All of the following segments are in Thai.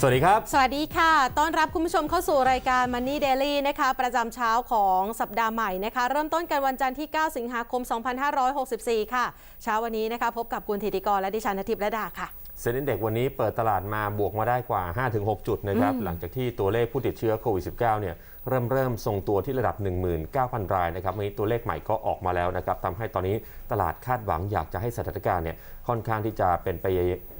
สวัสดีครับ สวัสดีค่ะ ต้อนรับคุณผู้ชมเข้าสู่รายการ Money Daily นะคะ ประจำเช้าของสัปดาห์ใหม่นะคะ เริ่มต้นกันวันจันทร์ที่ 9 สิงหาคม 2564 ค่ะ เช้าวันนี้นะคะ พบกับคุณธิติกรและดิฉันนทิพย์ระดาค่ะ เซ็นเด็กวันนี้เปิดตลาดมาบวกมาได้กว่า 5-6 จุดนะครับ หลังจากที่ตัวเลขผู้ติดเชื้อโควิด -19 เนี่ยเริ่มเริ่มทรงตัวที่ระดับ 19,000 รายนะครับวันนี้ตัวเลขใหม่ก็ออกมาแล้วนะครับทำให้ตอนนี้ตลาดคาดหวังอยากจะให้สถานการณ์เนี่ยค่อนข้างที่จะเป็นไป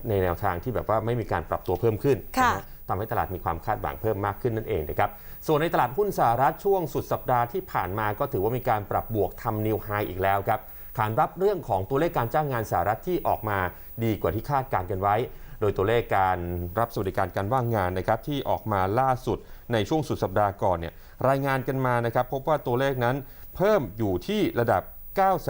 ในแนวทางที่แบบว่าไม่มีการปรับตัวเพิ่มขึ้นค่ะนฮทำให้ตลาดมีความคาดหวังเพิ่มมากขึ้นนั่นเองนะครับ ส่วนในตลาดหุ้นสหรัฐช่วงสุดสัปดาห์ที่ผ่านมาก็ถือว่ามีการปรับบวกทำนิวไฮอีกแล้วครับขานรับเรื่องของตัวเลขการจ้างงานสหรัฐที่ออกมา ดีกว่าที่คาดการกันไว้ โดยตัวเลขการรับสวัสดิการการว่างงานนะครับที่ออกมาล่าสุดในช่วงสุดสัปดาห์ก่อนเนี่ยรายงานกันมานะครับพบว่าตัวเลขนั้นเพิ่มอยู่ที่ระดับ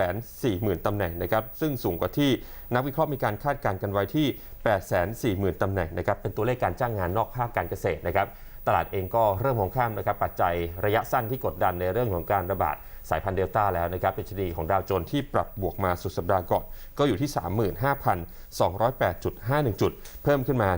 940,000 ตำแหน่งนะครับซึ่งสูงกว่าที่นักวิเคราะห์มีการคาดการณ์กันไว้ที่ 840,000 ตำแหน่งนะครับเป็นตัวเลขการจ้างงานนอกภาคการเกษตรนะครับตลาดเองก็เริ่มมองข้ามนะครับปัจจัยระยะสั้นที่กดดันในเรื่องของการระบาด สายพันธุ์เดลต้าแล้วนะครับเป็นชนีของดาวโจนส์ที่ปรับบวกมาสุดสัปดาห์ก่อน ก็อยู่ที่ 35,208.51 จุด เพิ่มขึ้นมา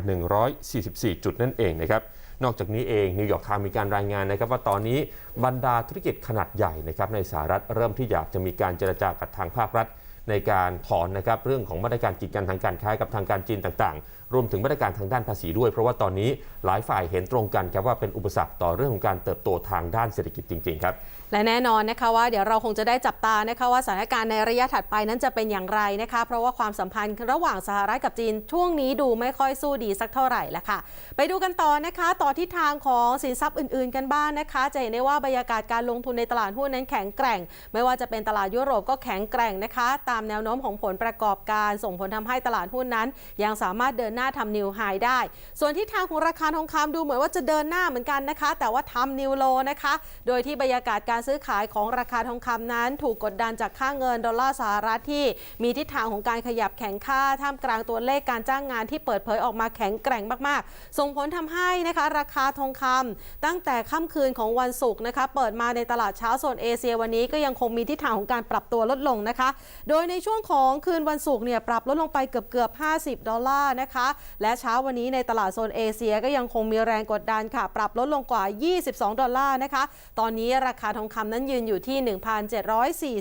144 จุดนั่นเองนะครับนอกจากนี้เองนิวยอร์กไทม์มีการรายงานนะครับว่าตอนนี้บรรดาธุรกิจขนาดใหญ่นะครับในสหรัฐเริ่มที่อยากจะมีการเจรจากับทางภาครัฐ ในการถอนนะครับเรื่องของมาตรการกีดกันทางการค้ากับทางการจีนต่างๆ รวมถึงมาตรการทางด้านภาษีด้วย เพราะว่าตอนนี้หลายฝ่ายเห็นตรงกันครับว่าเป็นอุปสรรคต่อเรื่องของการเติบโตทางด้านเศรษฐกิจจริงๆครับ และแน่นอนนะคะว่าเดี๋ยวเราคงจะได้จับตานะคะว่าสถานการณ์ในระยะถัดไปนั้นจะเป็นอย่างไรนะคะเพราะว่าความสัมพันธ์ระหว่างสหรัฐกับจีนช่วงนี้ดูไม่ค่อยสู้ดีสักเท่าไหร่แล้วค่ะ ไปดูกันต่อนะคะ ต่อทิศทางของสินทรัพย์อื่น ๆ กันบ้างนะคะ จะเห็นได้ว่าบรรยากาศการลงทุนในตลาดหุ้นนั้นแข็งแกร่ง ไม่ว่าจะเป็นตลาดยุโรปก็แข็งแกร่งนะคะ ตามแนวโน้มของผลประกอบการส่งผลทำให้ตลาดหุ้นนั้น ยังสามารถเดินหน้าทำนิวไฮได้ ส่วนทิศทางของราคาทองคำดูเหมือนว่าจะเดินหน้าเหมือนกันนะคะ แต่ว่าทำนิวโลนะคะ โดยที่บรรยากาศการซื้อขายของราคาทองคำนั้น ถูกกดดันจากค่าเงินดอลลาร์สหรัฐที่มีทิศทางของการขยับแข็งค่าท่ามกลางตัวเลขการจ้างงานที่เปิดเผยออกมาแข็งแกร่งมากๆ ส่งผลทำให้นะคะราคาทองคำตั้งแต่ค่ำคืนของวันศุกร์นะคะเปิดมาในตลาดเช้าโซนเอเชียวันนี้ก็ยังคงมีทิศทางของการปรับตัวลดลงนะคะ โดยในช่วงของคืนวันศุกร์เนี่ยปรับลดลงไปเกือบเกือบ50 ดอลลาร์นะคะ และเช้าวันนี้ในตลาดโซนเอเชียก็ยังคงมีแรงกดดันค่ะ ปรับลดลงกว่า 22 ดอลลาร์นะคะ ตอนนี้ราคาทองคำนั้นยืนอยู่ที่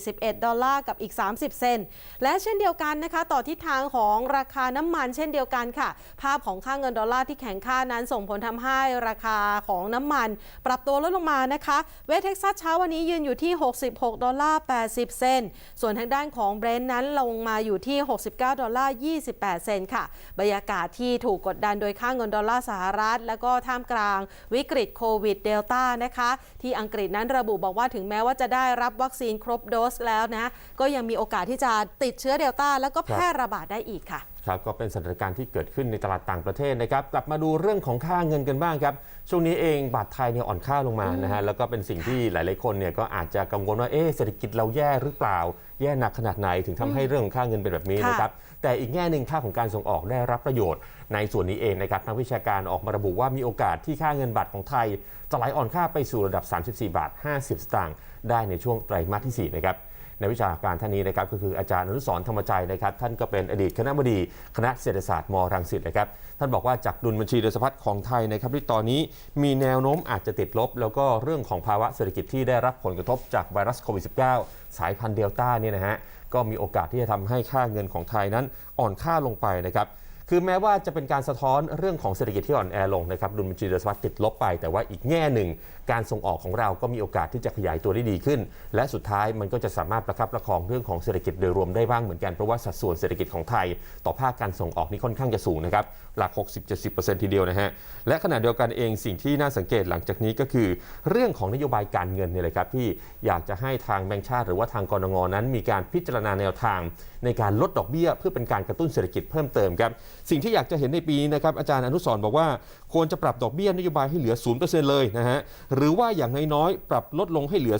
1,741 ดอลลาร์กับอีก 30 เซนและเช่นเดียวกันนะคะต่อทิศทางของราคาน้ำมันเช่นเดียวกันค่ะ ภาพของค่าเงินดอลลาร์ที่แข็งค่านั้นส่งผลทำให้ราคาของน้ำมัน ปรับตัวลดลงมานะคะเวสเท็กซัสเช้าวันนี้ยืนอยู่ที่ 66 ดอลลาร์ 80 เซนส่วนทางด้านของเบรนท์นั้นลงมาอยู่ที่ 69 ดอลลาร์ 28 เซนค่ะ บรรยากาศที่ถูกกดดันโดยค่าเงินดอลลาร์สหรัฐ แล้วก็ท่ามกลางวิกฤตโควิดเดลต้านะคะ ที่อังกฤษนั้นระบุบอกว่าถึงแม้ว่าจะได้รับวัคซีนครบโดสแล้วนะ ก็ยังมีโอกาสที่จะติดเชื้อเดลต้าแล้วก็แพร่ระบาดได้อีกค่ะครับก็เป็นสถานการณ์ที่เกิดขึ้นในตลาดต่างประเทศนะครับกลับมาดูเรื่องของค่าเงินกันบ้างครับ ช่วงนี้เองบาทไทยเนี่ยอ่อนค่าลงมานะฮะแล้วก็เป็นสิ่งที่หลาย ๆ คนเนี่ยก็อาจจะกังวลว่าเอ๊ะเศรษฐกิจเราแย่หรือเปล่า แย่หนักขนาดไหนถึงทำให้เรื่องของค่าเงินเป็นแบบนี้ค่ะนะครับแต่อีกแง่หนึ่งค่าของการส่งออกได้รับประโยชน์ ในส่วนนี้เองนะครับนักวิชาการออกมาระบุว่ามีโอกาสที่ค่าเงินบาทของไทย จะไหลอ่อนค่าไปสู่ระดับ 34 บาท 50 สตางค์ได้ในช่วงไตรมาสที่ 4 นะครับในวิชาการท่านนี้นะครับก็คืออาจารย์อนุสรธรรมใจนะครับ ท่านก็เป็นอดีตคณะบดีคณะเศรษฐศาสตร์มรังสิตนะครับ ท่านบอกว่าจากดุลบัญชีโดยสะพัดของไทยนะครับที่ตอนนี้มีแนวโน้มอาจจะติดลบ แล้วก็เรื่องของภาวะเศรษฐกิจที่ได้รับผลกระทบจากไวรัสโควิด -19 สายพันธุ์เดลต้าเนี่ยนะฮะก็มีโอกาสที่จะทำให้ค่าเงินของไทยนั้นอ่อนค่าลงไปนะครับ คือแม้ว่าจะเป็นการสะท้อนเรื่องของเศรษฐกิจที่อ่อนแอลงนะครับดุลบัญชีโดยสะพัดติดลบไป แต่ว่าอีกแง่หนึ่ง การส่งออกของเราก็มีโอกาสที่จะขยายตัวได้ดีขึ้น และสุดท้ายมันก็จะสามารถประคับประคองเรื่องของเศรษฐกิจโดยรวมได้บ้างเหมือนกันเพราะว่าสัดส่วนเศรษฐกิจของไทย ต่อภาคการส่งออกนี่ค่อนข้างจะสูงนะครับหลัก 60-70%ทีเดียวนะฮะและขณะเดียวกันเองสิ่งที่น่าสังเกตหลังจากนี้ก็คือ เรื่องของนโยบายการเงินเนี่ยเลยครับที่อยากจะให้ทางแบงก์ชาติ หรือว่าทางกรงงนั้น มีการพิจารณาแนวทาง ในการลดดอกเบี้ย เพื่อเป็นการกระตุ้นเศรษฐกิจเพิ่มเติมครับสิ่งที่อยากจะเห็นในปีนี้นะครับอาจารย์อนุสร์บอกว่าควรจะปรับดอกเบี้ยนโยบายให้เหลือ 0%เลยนะฮะหหรือว่าอย่างน้อยๆ ปรับลดลงให้เหลือ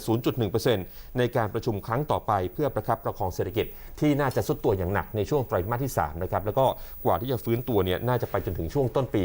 0.1%ในการประชุมครั้งต่อไป เพื่อประคับประคองเศรษฐกิจที่น่าจะสุดตัวอย่างหนักในช่วงไตรมาสที่3นะครับแล้วก็กว่าที่จะฟื้นตัวเนี่ยน่าจะไปจนถึงช่วงต้นปี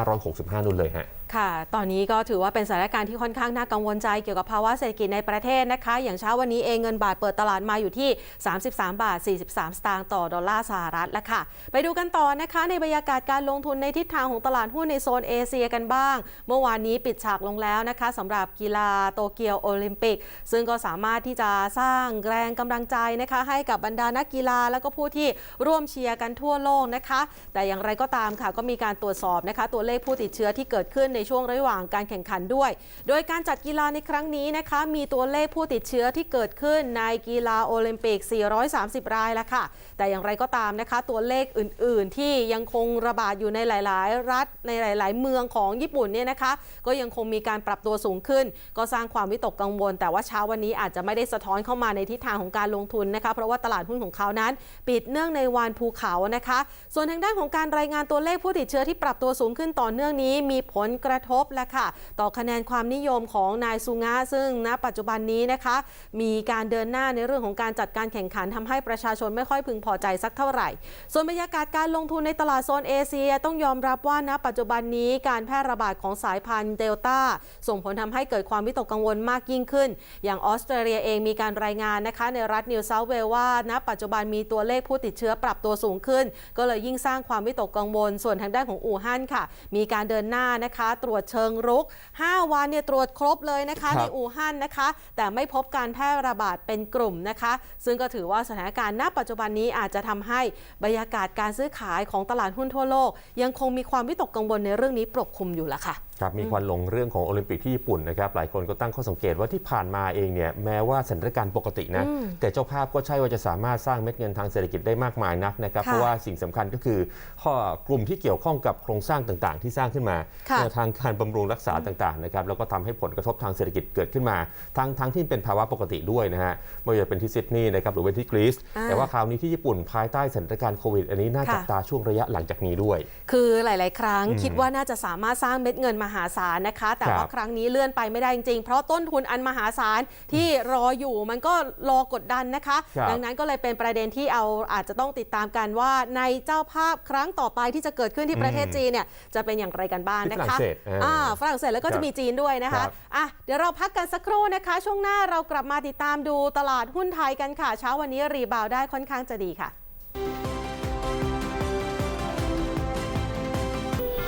2565นู่นเลยฮะ ค่ะ ตอนนี้ก็ถือว่าเป็นสถานการณ์ที่ค่อนข้างน่ากังวลใจเกี่ยวกับภาวะเศรษฐกิจในประเทศนะคะ อย่างเช้าวันนี้เองเงินบาทเปิดตลาดมาอยู่ที่ 33 บาท 43 สตางค์ต่อดอลลาร์สหรัฐแล้วค่ะ ไปดูกันต่อนะคะ ในบรรยากาศการลงทุนในทิศทางของตลาดหุ้นในโซนเอเชียกันบ้าง เมื่อวานนี้ปิดฉากลงแล้วนะคะสำหรับกีฬาโตเกียวโอลิมปิก ซึ่งก็สามารถที่จะสร้างแรงกำลังใจนะคะ ให้กับบรรดานักกีฬาแล้วก็ผู้ที่ร่วมเชียร์กันทั่วโลกนะคะ แต่อย่างไรก็ตามค่ะก็มีการตรวจสอบนะคะตัวเลขผู้ติดเชื้อที่เกิดขึ้นในช่วงระหว่างการแข่งขันด้วย โดยการจัดกีฬาในครั้งนี้นะคะ มีตัวเลขผู้ติดเชื้อที่เกิดขึ้นในกีฬาโอลิมปิก 430 รายแล้วค่ะ แต่อย่างไรก็ตามนะคะ ตัวเลขอื่น ๆ ที่ยังคงระบาดอยู่ในหลาย ๆ รัฐในหลาย ๆ เมืองของญี่ปุ่นเนี่ยนะคะ ก็ยังคงมีการปรับตัวสูงขึ้น ก็สร้างความวิตกกังวล แต่ว่าเช้าวันนี้อาจจะไม่ได้สะท้อนเข้ามาในทิศทางของการลงทุนนะคะเพราะว่าตลาดหุ้นของเขานั้น ปิดเนื่องในวันภูเขานะคะ ส่วนทางด้านของการรายงานตัวเลขผู้ติดเชื้อที่ปรับตัวสูงขึ้นต่อเนื่องนี้ มีผลกระระทบและค่ะ ต่อคะแนนความนิยมของนายซูงะซึ่งณปัจจุบันนี้นะคะ มีการเดินหน้าในเรื่องของการจัดการแข่งขันทำให้ประชาชนไม่ค่อยพึงพอใจสักเท่าไหร่ ส่วนบรรยากาศการลงทุนในตลาดโซนเอเชียต้องยอมรับว่าณปัจจุบันนี้การแพร่ระบาดของสายพันธุ์เดลต้าส่งผลทำให้เกิดความวิตกกังวลมากยิ่งขึ้น อย่างออสเตรเลียเองมีการรายงานนะคะในรัฐนิวเซาท์เวลว่าณปัจจุบันมีตัวเลขผู้ติดเชื้อปรับตัวสูงขึ้น ก็เลยยิ่งสร้างความวิตกกังวล ส่วนทางด้านของอู่ฮั่นค่ะ มีการเดินหน้านะคะตรวจเชิงรุก 5 วันเนี่ยตรวจครบเลยนะคะครับในอู่ฮั่นนะคะ แต่ไม่พบการแพร่ระบาดเป็นกลุ่มนะคะ ซึ่งก็ถือว่าสถานการณ์ณปัจจุบันนี้อาจจะทำให้บรรยากาศการซื้อขายของตลาดหุ้นทั่วโลก ยังคงมีความวิตกกังวลในเรื่องนี้ปกคลุมอยู่ละค่ะ ครับมีควันหลงเรื่องของโอลิมปิกที่ญี่ปุ่นนะครับหลายคนก็ตั้งข้อสังเกตว่าที่ผ่านมาเองเนี่ยแม้ว่าสถานการณ์ปกตินะอืมแต่เจ้าภาพก็ใช่ว่าจะสามารถสร้างเม็ดเงินทางเศรษฐกิจได้มากมายนักนะครับค่ะเพราะว่าสิ่งสำคัญก็คือข้อกลุ่มที่เกี่ยวข้องกับโครงสร้างต่างๆ ที่สร้างขึ้นมาค่ะแนวทางการบำรุงรักษาต่างๆนะครับแล้วก็ทำให้ผลกระทบทางเศรษฐกิจเกิดขึ้นมา ทั้งทั้งที่เป็นภาวะปกติด้วยนะฮะไม่ว่าจะเป็นที่ซิดนีย์นะครับหรือว่าที่กรีซอ่าแต่ว่าคราวนี้ที่ญี่ปุ่นภายใต้สถานการณ์โควิดอันนี้น่าค่ะจับตาช่วงระยะหลังจากนี้ด้วย คือหลาย ๆ ครั้งอืมคิดว่าน่าจะสามารถสร้างเม็ดเงินมหาศาลนะคะ แต่ครับว่าครั้งนี้เลื่อนไปไม่ได้จริงๆ เพราะต้นทุนอันมหาศาลที่รออยู่มันก็รอกดดันนะคะครับดังนั้นก็เลยเป็นประเด็นที่เอาอาจจะต้องติดตามกันว่าในเจ้าภาพครั้งต่อไปที่จะเกิดขึ้นที่ประเทศจีนเนี่ยจะเป็นอย่างไรกันบ้างที่นะฝรั่คะงเศสอ่าอ่าฝรั่งเศสแล้วก็ครัจะบมีจีนด้วยนะครัคะบอะเดี๋ยวเราพักกันสักครู่นะคะ ช่วงหน้าเรากลับมาติดตามดูตลาดหุ้นไทยกันค่ะ เช้าวันนี้รีบาวได้ค่อนข้างจะดีค่ะ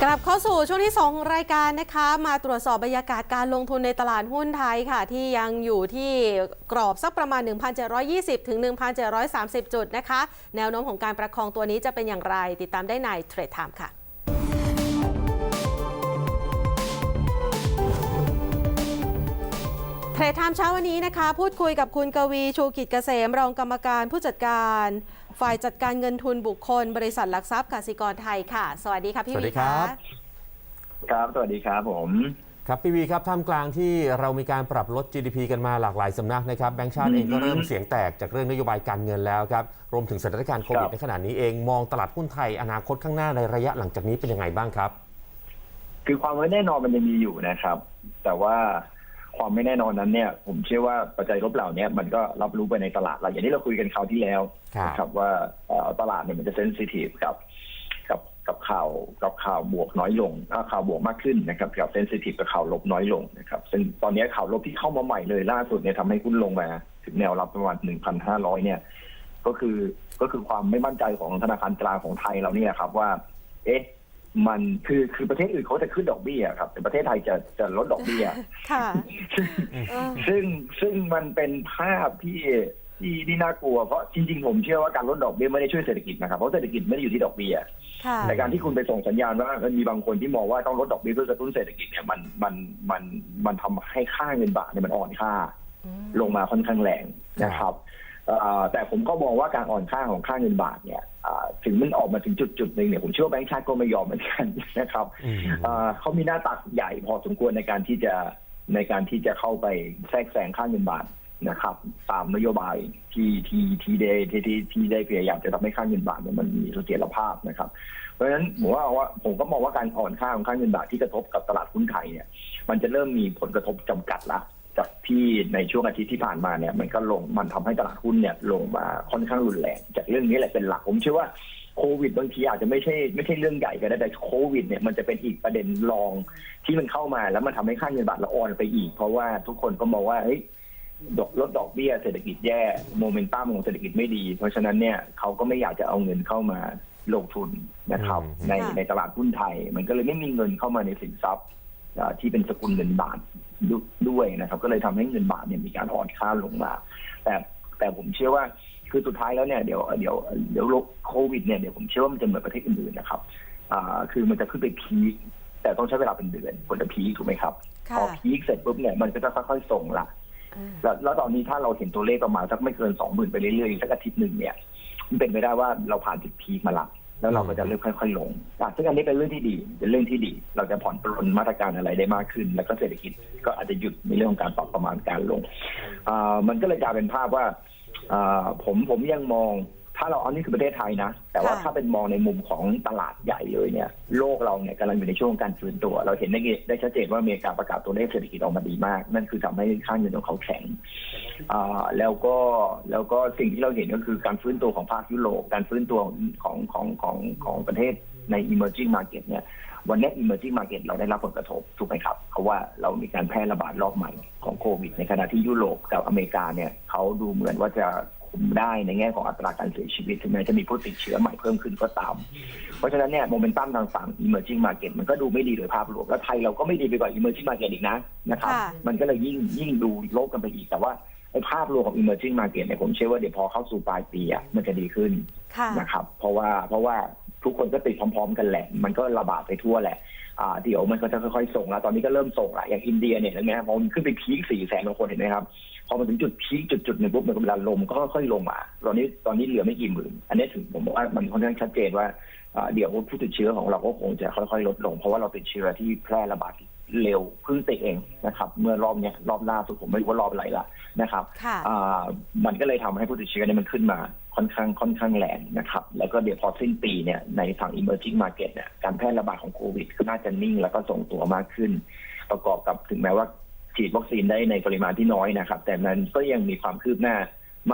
กลับเข้าสู่ช่วงที่2ของรายการนะคะ มาตรวจสอบบรรยากาศการลงทุนในตลาดหุ้นไทยค่ะ ที่ยังอยู่ที่กรอบสักประมาณ 1,720 ถึง 1,730 จุดนะคะ แนวโน้มของการประคองตัวนี้จะเป็นอย่างไร ติดตามได้ในเทรดไทม์ค่ะเทรดไทม์เช้าวันนี้นะคะ พูดคุยกับคุณกวีชูกิจเกษมรองกรรมการผู้จัดการ ฝ่ายจัดการเงินทุนบุคคล บริษัทหลักทรัพย์กสิกรไทยค่ะ สวัสดีค่ะพี่สวัสวีดีครับะครับ สวัสดีครับผม ครับพี่วีครับท่ามกลางที่เรามีการปรับลด GDP กันมาหลากหลายสำนักนะครับแบงก์ชาติเองก็เริ่มเสียงแตกจากเรื่องนโยบายการเงินแล้วครับรวมถึงสถานการณ์โควิดครับ ในขณะนี้เองมองตลาดหุ้นไทยอนาคตข้างหน้าในระยะหลังจากนี้เป็นยังไงบ้างครับ คือความไม่แน่นอนมันยังมีอยู่นะครับ แต่ว่า ความไม่แน่นอนนั้นเนี่ย ผมเชื่อว่าปัจจัยลบเหล่านี้มันก็รับรู้ไปในตลาดเราอย่างที่เราคุยกันคราวที่แล้วครับนะครับว่าเอ่อตลาดเนี่ยมันจะเซนซิทีฟกับกับกับข่าวกับข่าวบวกน้อยลงอ่าข่าวบวกมากขึ้นนะครับกับเซนซิทีฟกับข่าวลบน้อยลงนะครับซึ่งตอนนี้ข่าวลบที่เข้ามาใหม่เลยล่าสุดเนี่ยทำให้หุ้นลงมา ถึงแนวรับประมาณ1,500เนี่ย ก็คือก็คือความไม่มั่นใจของธนาคารกลางของไทยเราเนี่ยครับว่า เอ๊ะ มันคือคือประเทศอื่นเขาจะขึ้นดอกเบี้ยครับ แต่ประเทศไทยจะจะลดดอกเบี้ย ค่ะเออซึ่งซึ่งมันเป็นภาพที่ที่ที่น่ากลัวเพราะจริงๆผมเชื่อว่าการลดดอกเบี้ยไม่ได้ช่วยเศรษฐกิจนะครับเพราะเศรษฐกิจไม่ได้อยู่ที่ดอกเบี้ยค่ะในการที่คุณไปส่งสัญญาณว่ามันมีบางคนที่มองว่าต้องลดดอกเบี้ยเพื่อกระตุ้นเศรษฐกิจเนี่ยมันมันมันมันทำให้ค่าเงินบาทเนี่ยมันอ่อนค่า ลงมาค่อนข้างแรงนะครับเอ่อแต่ผมก็มองว่าการอ่อนค่าของค่าเงินบาทเนี่ยอ่า ถึงมันออกมาถึงจุดจุดๆหนึ่งเนี่ยผมเชื่อว่าแบงก์ชาติก็ไม่ยอมเหมือนกันนะครับอืมเอ่อเขามีหน้าตักใหญ่พอสมควรในการที่จะในการที่จะเข้าไปแทรกแซงค่าเงินบาทนะครับ ตามนโยบายที่ที่ที่ได้ที่ที่ที่ได้พยายามจะทำให้ค่าเงินบาทเนี่ยมันมีเสถียรภาพนะครับ เพราะฉะนั้นผมว่าว่าผมก็มองว่าการอ่อนค่าของค่าเงินบาทที่กระทบกับตลาดหุ้นไทยเนี่ย มันจะเริ่มมีผลกระทบจำกัดละ จากที่ในช่วงอาทิตย์ที่ผ่านมาเนี่ย มันก็ลงมันทำให้ตลาดหุ้นเนี่ยลงมาค่อนข้างรุนแรง จากเรื่องนี้แหละเป็นหลักผมเชื่อว่าโควิดบางทีอาจจะไม่ใช่ไม่ใช่เรื่องใหญ่ก็ได้แต่โควิดเนี่ยมันจะเป็นอีกประเด็นรองที่มันเข้ามาแล้วมันทำให้ค่าเงินบาทเราอ่อนไปอีก เพราะว่าทุกคนก็มองว่าเฮ้ยดอกลดดอกเบี้ยเศรษฐกิจแย่โมเมนตัมของเศรษฐกิจไม่ดี เพราะฉะนั้นเนี่ยเขาก็ไม่อยากจะเอาเงินเข้ามาลงทุนนะครับอืมในค่ะในตลาดหุ้นไทย มันก็เลยไม่มีเงินเข้ามาในสินทรัพย์อ่าที่เป็นสกุลเงินบาท ดุด้วยนะครับ ก็เลยทำให้เงินบาทเนี่ยมีการอ่อนค่าลงมา แต่แต่ผมเชื่อว่าคือสุดท้ายแล้วเนี่ยเดี๋ยวเดี๋ยวเดี๋ยวโรคโควิดเนี่ยเดี๋ยวผมเชื่อว่ามันจะเหมือนประเทศอื่นๆนะครับอ่าคือมันจะขึ้นไปพีคแต่ต้องใช้เวลาเป็นเดือนกว่าจะพีคถูกไหมครับค่ะพอพีคเสร็จปุ๊บเนี่ยมันก็จะค่อยๆส่งละอ่าแล้วแล้วตอนนี้ถ้าเราเห็นตัวเลขประมาณสักไม่เกินสองหมื่นไปเรื่อยๆอีกสักอาทิตย์หนึ่งเนี่ยมันเป็นไปได้ว่าเราผ่านจุดพีคมาละ แล้วเราก็จะเริ่มค่อยๆลงอะซึ่งอันนี้เป็นเรื่องที่ดีเป็นเรื่องที่ดี เราจะผ่อนปลนมาตรการอะไรได้มากขึ้น แล้วก็เศรษฐกิจก็อาจจะหยุดในเรื่องของการปรับประมาณการลงอ่ามันก็เลยกลายเป็นภาพว่าอ่าผมผมยังมอง ถ้าเราเอานี่คือประเทศไทยนะ แต่ว่าค่ะ ถ้าเป็นมองในมุมของตลาดใหญ่เลยเนี่ย โลกเราเนี่ยกำลังอยู่ในช่วงการฟื้นตัว เราเห็นได้ได้ชัดเจนว่าอเมริกาประกาศตัวเลขเศรษฐกิจออกมาดีมาก นั่นคือทำให้ค่าเงินของเขาแข็งอ่าแล้วก็แล้วก็สิ่งที่เราเห็นก็คือการฟื้นตัวของภาคยุโรปการฟื้นตัวของของของของประเทศใน emerging market เนี่ย วันนี้ emerging market เราได้รับผลกระทบถูกไหมครับเพราะว่าเรามีการแพร่ระบาดรอบใหม่ของโควิด ในขณะที่ยุโรปกับอเมริกาเนี่ยเขาดูเหมือนว่าจะ คุมได้ในแง่ของอัตราการเสียชีวิตถึงแม้จะมีผู้ติดเชื้อใหม่เพิ่มขึ้นก็ตาม เพราะฉะนั้นเนี่ยโมเมนตัมทางฝั่ง emerging market มันก็ดูไม่ดีโดยภาพรวม แล้วไทยเราก็ไม่ดีไปกว่า emerging market อีกนะนะครับค่ะมันก็เลยยิ่งยิ่งดูลบกันไปอีกแต่ว่าไอ้ภาพรวมของ emerging market เนี่ยผมเชื่อว่าเดี๋ยวพอเข้าสู่ปลายปีอะมันจะดีขึ้นค่ะนะครับ เพราะว่าเพราะว่าทุกคนก็ติดพร้อม ๆ กันแหละ มันก็ระบาดไปทั่วแหละอ่าเดี๋ยวมันก็จะค่อยๆส่งแล้ว ตอนนี้ก็เริ่มส่งละอย่างอินเดียเนี่ยเห็นไหมครับพอมันขึ้นไปพีคสี่แสนกว่าคนเห็นไหมครับ พอมาถึงจุดพีคจุดจุดๆหนึ่งปุ๊บมันก็เวลาลงก็ค่อยๆลงมาตอนนี้ตอนนี้เหลือไม่กี่หมื่น อันนี้ถึงผมบอกว่ามันค่อนข้างชัดเจนว่าอ่าเดี๋ยวผู้ติดเชื้อของเราก็คงจะค่อยๆ ลดลง เพราะว่าเราติดเชื้อที่แพร่ระบาดเร็วเพิ่งติดเองนะครับ เมื่อรอบเนี้ยรอบล่าสุดผมไม่รู้ว่ารอบอะไรละนะครับค่ะอ่ามันก็เลยทำให้ผู้ติดเชื้อเนี่ยมันขึ้นมาค่อนข้างค่อนข้างแรงนะครับ แล้วก็เดี๋ยวพอสิ้นปีเนี่ยในฝั่ง emerging market เนี่ยการแพร่ระบาดของโควิดก็น่าจะนิ่งแล้วก็ส่งตัวมากขึ้น ประกอบกับถึงแม้ว่า ฉีดวัคซีนได้ในปริมาณที่น้อยนะครับ แต่นั้นก็ยังมีความคืบหน้า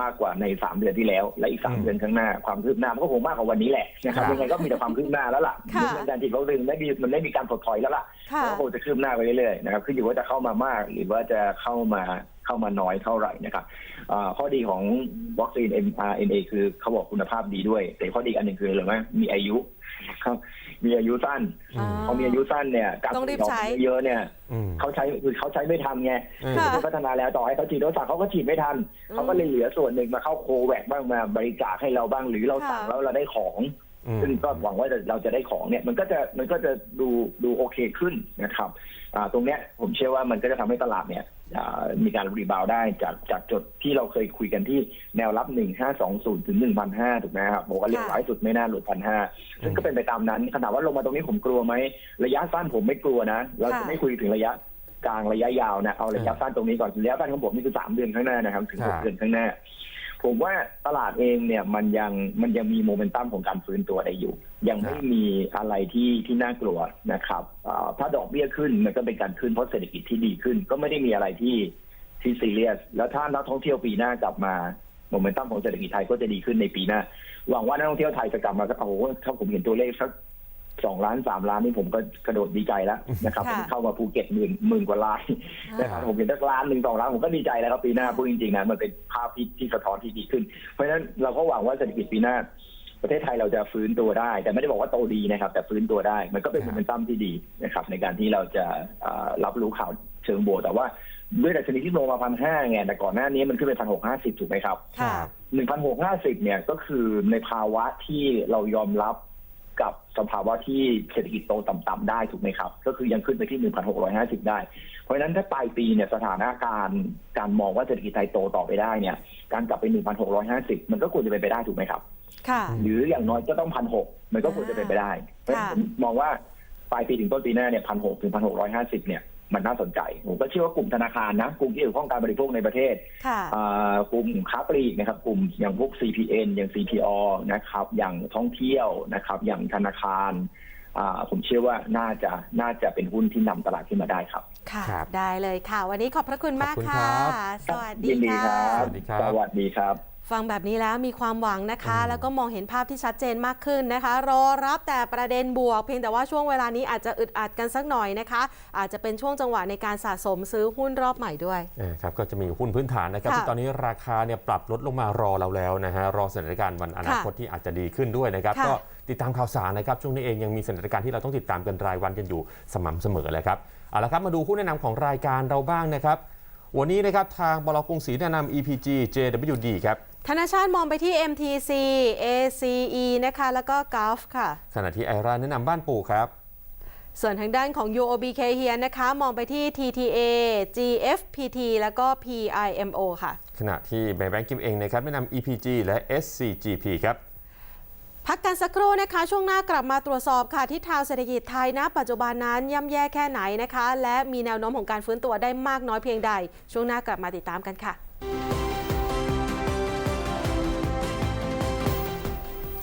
มากกว่าในสามเดือนที่แล้ว และอีกสามอืมเดือนข้างหน้าความคืบหน้ามันก็คงมากกว่าวันนี้แหละนะครับครับยังไงก็มีแต่ความคืบหน้าแล้วล่ะค่ะเรื่องการฉีดวัคซีนไม่มีมันไม่มีการถดถอยแล้วล่ะค่ะก็คงจะคืบหน้าไปเรื่อยๆนะครับขึ้นอยู่ว่าจะเข้ามามากหรือว่าจะเข้ามา เข้ามาน้อยเท่าไหร่นะครับอ่าข้อดีของวัคซีน mRNA คือเขาบอกคุณภาพดีด้วย แต่ข้อดีอันหนึ่งคืออะไรไหมมีอายุครับมีอายุสั้นอ่าพอมีอายุสั้นเนี่ยการต้องรีบใช้เยอะๆเนี่ยอืมเขาใช้คือเขาใช้ไม่ทันไงอืมค่ะเขาพัฒนาแล้วต่อให้เขาฉีดโดสสามเขาก็ฉีดไม่ทันอืมเขาก็เลยเหลือส่วนหนึ่งมาเข้าโคแวคบ้างมาบริจาคให้เราบ้างหรือเราสั่งค่ะแล้วเราได้ของอืมซึ่งก็หวังว่าเราจะได้ของเนี่ยมันก็จะมันก็จะดูดูโอเคขึ้นนะครับอ่าตรงเนี้ยผมเชื่อว่ามันก็จะทำให้ตลาดเนี่ยอ่า มีการรีบาวได้จากจากจุดที่เราเคยคุยกันที่แนวรับ 1520 ถึง 1,500 ถูกไหมครับบอกว่าเรียกร้ายสุดไม่น่าหลุด 1,500 ซึ่งก็เป็นไปตามนั้นขนาดว่าลงมาตรงนี้ผมกลัวไหม ระยะสั้นผมไม่กลัวนะ เราจะค่ะไม่คุยถึงระยะกลางระยะยาวนะ เอาระยะสั้นตรงนี้ก่อน ระยะสั้นของผมนี่คือ 3 เดือนข้างหน้านะครับ ถึงครับ6เดือนข้างหน้า ผมว่าตลาดเองเนี่ยมันยังมันยังมีโมเมนตัมของการฟื้นตัวได้อยู่ ยังไม่มีอะไรที่ที่น่ากลัวนะครับอ่าถ้าดอกเบี้ยขึ้นมันก็เป็นการขึ้นเพราะเศรษฐกิจที่ดีขึ้น ก็ไม่ได้มีอะไรที่ที่ซีเรียสแล้วถ้านักท่องเที่ยวปีหน้ากลับมาโมเมนตัมของเศรษฐกิจไทยก็จะดีขึ้นในปีหน้า หวังว่านักท่องเที่ยวไทยจะกลับมาสักโอ้โหถ้าผมเห็นตัวเลขสัก สองล้านสามล้านนี่ผมก็กระโดดดีใจแล้วนะครับค่ะผมเข้ามาภูเก็ตหมื่นหมื่นกว่าลายนะครับผมเห็นสักล้านหนึ่งสองล้านผมก็ดีใจแล้วครับปีหน้าพูดจริงๆนะมันเป็นภาพที่ที่สะท้อนที่ดีขึ้น เพราะฉะนั้นเราก็หวังว่าเศรษฐกิจปีหน้า ประเทศไทยเราจะฟื้นตัวได้ แต่ไม่ได้บอกว่าโตดีนะครับ แต่ฟื้นตัวได้ มันก็เป็นคโมรับเมนตัมที่ดีนะครับ ในการที่เราจะอ่ารับรู้ข่าวเชิงบวกแต่ว่าด้วยดัชนีที่ลงมาพันห้าไงแต่ก่อนหน้านี้มันขึ้นไปพันหกห้าสิบถูกไหมครับ ค่ะ หนึ่งพันหกห้าสิบเนี่ยก็คือในภาวะที่เรายอมรับ กับสภาวะที่เศรษฐกิจโตต่ำๆได้ถูกไหมครับ ก็คือยังขึ้นไปที่หนึ่งพันหกร้อยห้าสิบได้ เพราะฉะนั้นถ้าปลายปีเนี่ยสถานการณ์การมองว่าเศรษฐกิจไทยโตต่อไปได้เนี่ย การกลับไปหนึ่งพันหกร้อยห้าสิบมันก็ควรจะเป็นไปได้ถูกไหมครับค่ะหรืออย่างน้อยก็ต้องพันหกมันก็ควรจะเป็นไปได้เพราะฉะนั้นผมมองว่าปลายปีถึงต้นปีหน้าเนี่ยพันหกถึงพันหกร้อยห้าสิบเนี่ย มันน่าสนใจ ผมก็เชื่อว่ากลุ่มธนาคารนะ กลุ่มที่เกี่ยวข้องการบริโภคในประเทศค่ะอ่ากลุ่มค้าปลีกนะครับ กลุ่มอย่างพวก CPN อย่าง CPO นะครับ อย่างท่องเที่ยวนะครับ อย่างธนาคารอ่าผมเชื่อว่าน่าจะน่าจะเป็นหุ้นที่นำตลาดขึ้นมาได้ครับ ค่ะครับได้เลยค่ะ วันนี้ขอบพระคุณมากขอบคุณค่ะครับสวัสดียินดีค่ะครับสวัสดีครับ สวัสดีครับ ฟังแบบนี้แล้วมีความหวังนะคะอืมแล้วก็มองเห็นภาพที่ชัดเจนมากขึ้นนะคะ รอรับแต่ประเด็นบวก เพียงแต่ว่าช่วงเวลานี้อาจจะอึดอัดกันสักหน่อยนะคะ อาจจะเป็นช่วงจังหวะในการสะสมซื้อหุ้นรอบใหม่ด้วยอ่าครับก็จะมีหุ้นพื้นฐานนะครับค่ะที่ตอนนี้ราคาเนี่ยปรับลดลงมารอเราแล้วนะฮะรอสถานการณ์วันอนาคตที่อาจจะดีขึ้นด้วยนะครับค่ะก็ติดตามข่าวสารนะครับช่วงนี้เองยังมีสถานการณ์ที่เราต้องติดตามกันรายวันกันอยู่สม่ำเสมอเลยครับเอาละครับมาดูหุ้นแนะนำของรายการเราบ้างนะครับวันนี้นะครับทางบลกรุงศรีแนะนำ EPG JWD ครับ ธนาชาติมองไปที่ MTC ACE นะคะ แล้วก็ Gulf ค่ะ ขณะที่ไอราแนะนำบ้านปู่ครับ ส่วนทางด้านของ UOB k เฮียนะคะ มองไปที่ TTA GFPT แล้วก็ PIMO ค่ะ ขณะที่แบงก์แบงก์กิมเองนะครับแนะนำ EPG และ SCGP ครับ พักกันสักครู่นะคะ ช่วงหน้ากลับมาตรวจสอบค่ะทิศทางเศรษฐกิจไทยณปัจจุบันนั้นย่ำแย่แค่ไหนนะคะ และมีแนวโน้มของการฟื้นตัวได้มากน้อยเพียงใด ช่วงหน้ากลับมาติดตามกันค่ะ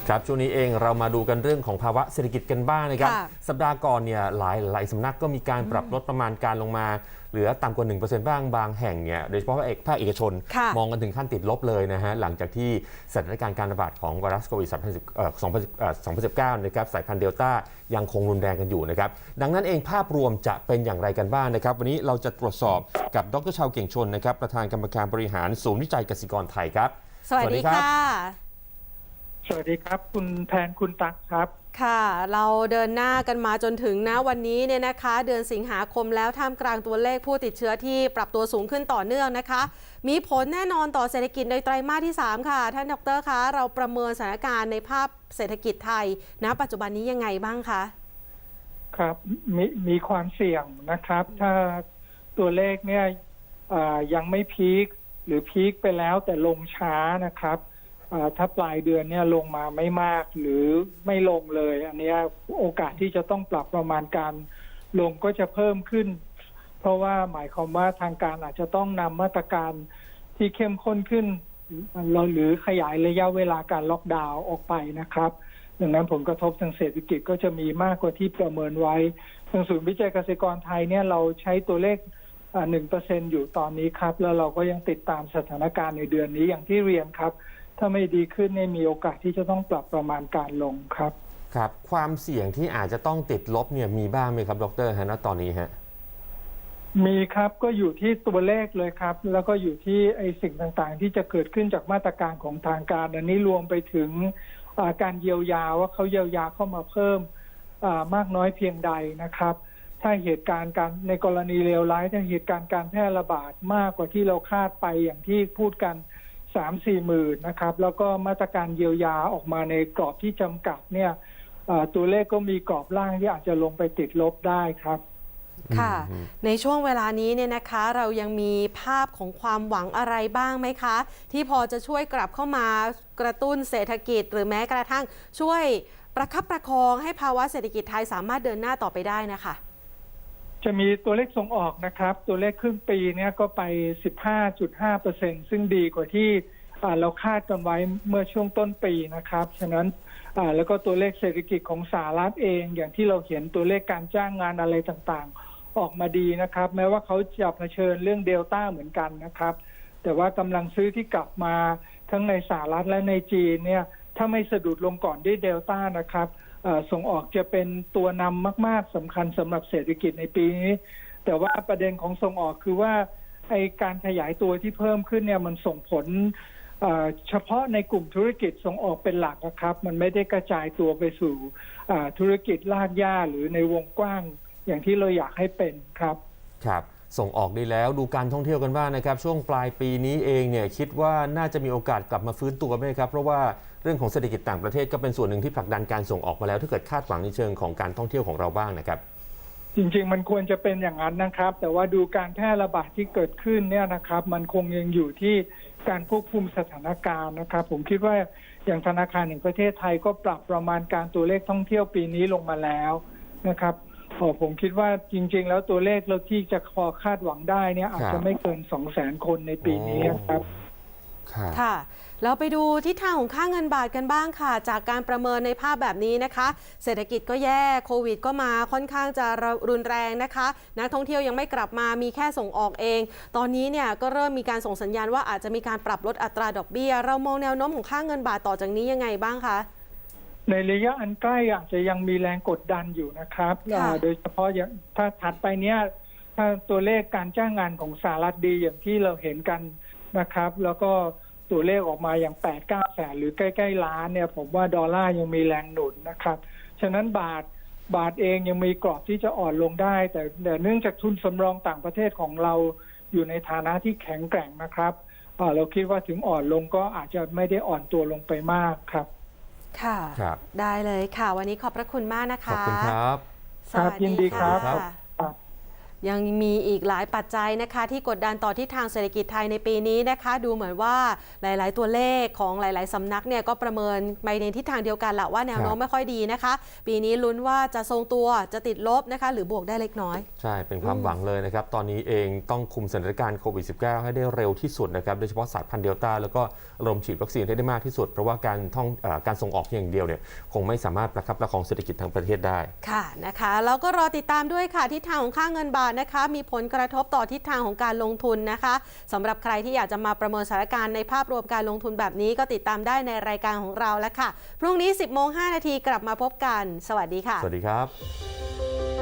ครับช่วงนี้เองเรามาดูกันเรื่องของภาวะเศรษฐกิจกันบ้างนะครับ ค่ะสัปดาห์ก่อนเนี่ยหลายหลายสำนักก็มีการปรับลดประมาณการลงมา เหลือต่ำกว่า 1%บ้างบางแห่งเนี่ยโดยเฉพาะภาคเอกภาคเอกชน ค่ะ มองกันถึงขั้นติดลบเลยนะฮะ หลังจากที่สถานการณ์การระบาดของไวรัสโควิด2010เอ่อ2010เอ่อ2019นะครับสายพันธุ์เดลต้ายังคงรุนแรงกันอยู่นะครับ ดังนั้นเองภาพรวมจะเป็นอย่างไรกันบ้างนะครับ วันนี้เราจะตรวจสอบกับดรชาวเก่งชนนะครับประธานกรรมการบริหารศูนย์วิจัยกสิกรไทยครับ สวัสดีสวัสดีครับค่ะ สวัสดีครับคุณแทนคุณตั๊กครับ ค่ะ เราเดินหน้ากันมาจนถึงนะวันนี้เนี่ยนะคะ เดือนสิงหาคมแล้วท่ามกลางตัวเลขผู้ติดเชื้อที่ปรับตัวสูงขึ้นต่อเนื่องนะคะ มีผลแน่นอนต่อเศรษฐกิจในไตรมาสที่ 3 ค่ะ ท่านดรคะ เราประเมินสถานการณ์ในภาพเศรษฐกิจไทยณปัจจุบันนี้ยังไงบ้างคะ ครับมีมีความเสี่ยงนะครับ ถ้าตัวเลขเนี่ยเอ่อยังไม่พีคหรือพีคไปแล้วแต่ลงช้านะครับเอ่อ ถ้าปลายเดือนเนี่ยลงมาไม่มากหรือไม่ลงเลย อันนี้โอกาสที่จะต้องปรับประมาณการลงก็จะเพิ่มขึ้น เพราะว่าหมายความว่าทางการอาจจะต้องนำมาตรการที่เข้มข้นขึ้นหรือขยายระยะเวลาการล็อกดาวน์ออกไปนะครับดังนั้นผลกระทบทางเศรษฐกิจก็จะมีมากกว่าที่ประเมินไว้ทางศูนย์วิจัยเกษตรกรไทยเนี่ยเราใช้ตัวเลขหนึ่งเปอร์เซ็นอยู่ตอนนี้ครับ แล้วเราก็ยังติดตามสถานการณ์ในเดือนนี้อย่างที่เรียนครับ ถ้าไม่ดีขึ้นเนี่ยมีโอกาสที่จะต้องปรับประมาณการลงครับ ครับ ความเสี่ยงที่อาจจะต้องติดลบเนี่ยมีบ้างไหมครับดรฮะณตอนนี้ฮะมีครับก็อยู่ที่ตัวเลขเลยครับ แล้วก็อยู่ที่ไอ้สิ่งต่างๆ ที่จะเกิดขึ้นจากมาตรการของทางการ อันนี้รวมไปถึงอ่าการเยียวยาว่าเขาเยียวยาเข้ามาเพิ่มอ่ามากน้อยเพียงใดนะครับ ถ้าเหตุการณ์การในกรณีเลวร้ายถ้าเหตุการณ์การแพร่ระบาดมากกว่าที่เราคาดไปอย่างที่พูดกัน สามสี่หมื่นนะครับ แล้วก็มาตรการเยียวยาออกมาในกรอบที่จำกัดเนี่ยอ่าตัวเลขก็มีกรอบล่างที่อาจจะลงไปติดลบได้ครับค่ะอืมในช่วงเวลานี้เนี่ยนะคะเรายังมีภาพของความหวังอะไรบ้างไหมคะ ที่พอจะช่วยกลับเข้ามากระตุ้นเศรษฐกิจ หรือแม้กระทั่งช่วยประคับประคองให้ภาวะเศรษฐกิจไทยสามารถเดินหน้าต่อไปได้นะคะ จะมีตัวเลขส่งออกนะครับ ตัวเลขครึ่งปีเนี่ยก็ไป 15.5เปอร์เซ็นซึ่งดีกว่าที่เราคาดกันไว้เมื่อช่วงต้นปีนะครับ ฉะนั้นแล้วก็ตัวเลขเศรษฐกิจของสหรัฐเอง อย่างที่เราเห็นตัวเลขการจ้างงานอะไรต่างๆ ออกมาดีนะครับ แม้ว่าเขาจะเผชิญเรื่องเดลต้าเหมือนกันนะครับ แต่ว่ากำลังซื้อที่กลับมาทั้งในสหรัฐและในจีนเนี่ยถ้าไม่สะดุดลงก่อนด้วยเดลต้านะครับ ส่งออกจะเป็นตัวนำมาก ๆสำคัญสำหรับเศรษฐกิจในปีนี้ แต่ว่าประเด็นของส่งออกคือว่าไอการขยายตัวที่เพิ่มขึ้นเนี่ยมันส่งผลเฉพาะในกลุ่มธุรกิจส่งออกเป็นหลักนะครับ มันไม่ได้กระจายตัวไปสู่ธุรกิจลากย่าหรือในวงกว้างอย่างที่เราอยากให้เป็นครับ ครับ ส่งออกดีแล้วดูการท่องเที่ยวกันบ้างนะครับ ช่วงปลายปีนี้เองเนี่ยคิดว่าน่าจะมีโอกาสกลับมาฟื้นตัวไหมครับ เพราะว่า รื่องของเศรษฐกิจต่างประเทศก็เป็นส่วนหนึ่งที่ผลักดันการส่งออกมาแล้ว ถ้าเกิดคาดหวังในเชิงของการท่องเที่ยวของเราบ้างนะครับ จริงๆ มันควรจะเป็นอย่างนั้นนะครับ แต่ว่าดูการแพร่ระบาดที่เกิดขึ้นเนี่ยนะครับ มันคงยังอยู่ที่การควบคุมสถานการณ์นะครับ ผมคิดว่าอย่างธนาคารแห่งประเทศไทยก็ปรับประมาณการตัวเลขท่องเที่ยวปีนี้ลงมาแล้วนะครับโอ้ผมคิดว่าจริง ๆ แล้วตัวเลขเราที่จะพอคาดหวังได้เนี่ยอาจครัจะบไม่เกินสองแสนคนในปีนี้ครับครับค่ะ เราไปดูทิศทางของค่าเงินบาทกันบ้างค่ะ จากการประเมินในภาพแบบนี้นะคะ เศรษฐกิจก็แย่โควิดก็มาค่อนข้างจะรุนแรงนะคะนักท่องเที่ยวยังไม่กลับมามีแค่ส่งออกเอง ตอนนี้เนี่ยก็เริ่มมีการส่งสัญญาณว่าอาจจะมีการปรับลดอัตราดอกเบี้ย เรามองแนวโน้มของค่าเงินบาทต่อจากนี้ยังไงบ้างคะในระยะอันใกล้อาจจะยังมีแรงกดดันอยู่นะครับค่ะอ่าโดยเฉพาะอย่างถ้าถัดไปเนี้ยถ้าตัวเลขการจ้างงานของสหรัฐดีอย่างที่เราเห็นกันนะครับ แล้วก็ ตัวเลขออกมาอย่างแปดเก้าแสนหรือใกล้ ๆ ล้านเนี่ย ผมว่าดอลลาร์ยังมีแรงหนุนนะครับ ฉะนั้นบาทบาทเองยังมีกรอบที่จะอ่อนลงได้ แต่แต่เนื่องจากทุนสำรองต่างประเทศของเราอยู่ในฐานะที่แข็งแกร่งนะครับอ่าเราคิดว่าถึงอ่อนลงก็อาจจะไม่ได้อ่อนตัวลงไปมากครับ ค่ะครับได้เลยค่ะ วันนี้ขอบพระคุณมากนะคะ ขอบคุณครับ สวัสครับยินดีครับค่ะครับ ยังมีอีกหลายปัจจัยนะคะที่กดดันต่อทิศทางเศรษฐกิจไทยในปีนี้นะคะ ดูเหมือนว่าหลาย ๆ ตัวเลขของหลาย ๆ สำนักเนี่ยก็ประเมินไปในทิศทางเดียวกันแหละว่าแนวโน้มครับไม่ค่อยดีนะคะ ปีนี้ลุ้นว่าจะทรงตัวจะติดลบนะคะ หรือบวกได้เล็กน้อย ใช่เป็นความหวังเลยนะครับ ตอนนี้เองต้องคุมสถานการณ์โควิด -19 ให้ได้เร็วที่สุดนะครับโดยเฉพาะสายพันธุ์เดลต้าแล้วก็ระดมฉีดวัคซีนให้ได้มากที่สุด เพราะว่าการท่องเออการส่งออกเพียงอย่างเดียวเนี่ยคงไม่สามารถประคับประคองเศรษฐกิจทางประเทศได้ค่ะนะคะแล้วก็รอติดตามด้วยค่ะทิศทางของค่าเงินบาทนะคะ มีผลกระทบต่อทิศทางของการลงทุนนะคะสำหรับใครที่อยากจะมาประเมินสถานการณ์ในภาพรวมการลงทุนแบบนี้ก็ติดตามได้ในรายการของเราแล้วค่ะ พรุ่งนี้ 10โมง5นาทีกลับมาพบกัน สวัสดีค่ะ สวัสดีครับ